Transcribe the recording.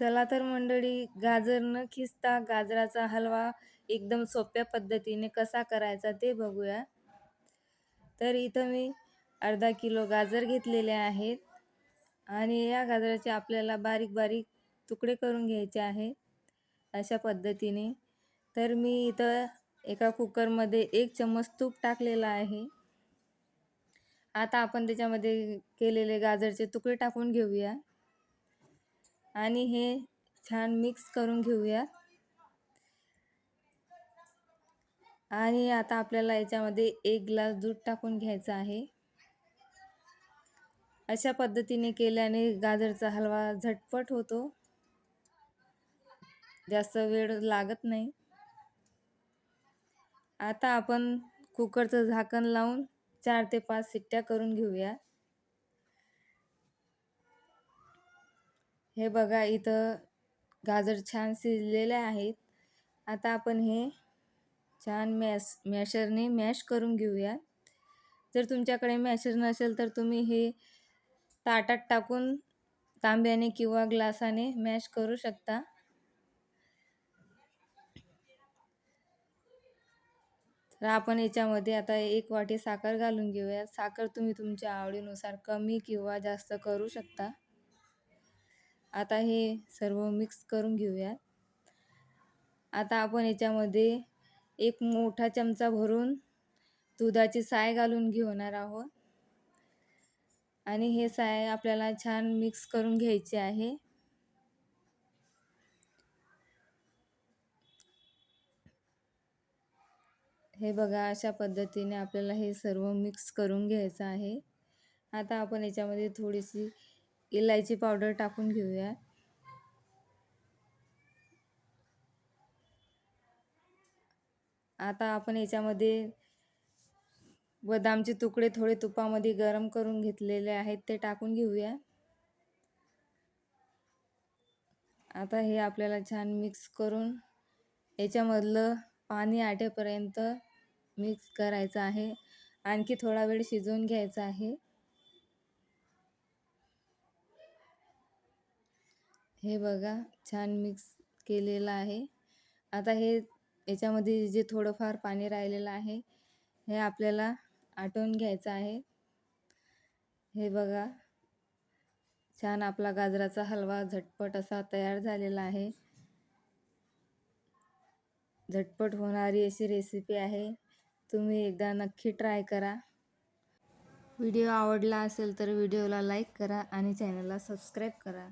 चला तर मंडळी गाजर न खिसता गाजराचा हलवा एकदम सोप्या पद्धतीने कसा करायचा ते बघूया. तर इथं मी अर्धा किलो गाजर घेतलेले आहेत आणि या गाजराचे आपल्याला बारीक बारीक तुकडे करून घ्यायचे आहे अशा पद्धतीने. तर मी इथं एका कुकरमध्ये एक चम्मच तूप टाकलेला आहे. आता आपण त्याच्यामध्ये केलेले गाजरचे तुकडे टाकून घेऊया. आणि हे छान मिक्स करून घेऊया. आणि आता आपल्याला याच्यामध्ये एक ग्लास दूध टाकून घ्यायचं आहे. अशा पद्धतीने केल्याने गाजरचा हलवा झटपट होतो. जास्त वेळ लागत नाही. आता आपण कुकरचं झाकण लावून चार ते पाच सिट्ट्या करून घेऊया. हे बघा इथं गाजर छान शिजलेले आहेत. आता आपण हे छान मॅश मॅशरने मॅश करून घेऊया जर तुमच्याकडे मॅशर नसेल तर तुम्ही हे ताटात टाकून तांब्याने किंवा ग्लासाने मॅश करू शकता. तर आपण याच्यामध्ये आता एक वाटी साखर घालून घेऊया साखर तुम्ही तुमच्या आवडीनुसार कमी किंवा जास्त करू शकता. आता हे सर्व मिक्स करून घेऊया आता आपण याच्यामध्ये एक मोठा चमचा भरून दुधाची साय घालून घेणार आहोत. आणि हे साय आपल्याला छान मिक्स करून घ्यायचे आहे. हे बघा अशा पद्धतीने आपल्याला हे सर्व मिक्स करून घ्यायचं आहे. आता आपण याच्यामध्ये थोडीशी इलायची पावडर टाकून घेऊया. आता आपण याच्यामध्ये बदामचे तुकडे थोडे तुपामध्ये गरम करून घेतलेले आहेत ते टाकून घेऊया. आता हे आपल्याला छान मिक्स करून याच्यामधलं पाणी आटेपर्यंत मिक्स करायचं आहे. आणखी थोडा वेळ शिजवून घ्यायचा आहे. हे बघा छान मिक्स केलेलं आहे. आता हे याच्यामध्ये जे थोडंफार पाणी राहिलेलं आहे हे आपल्याला आटवून घ्यायचं आहे. हे बघा छान आपला गाजराचा हलवा झटपट असा तयार झालेला आहे. झटपट होणारी अशी रेसिपी आहे. तुम्ही एकदा नक्की ट्राय करा. व्हिडिओ आवडला असेल तर व्हिडिओला लाईक करा आणि चॅनलला सबस्क्राईब करा.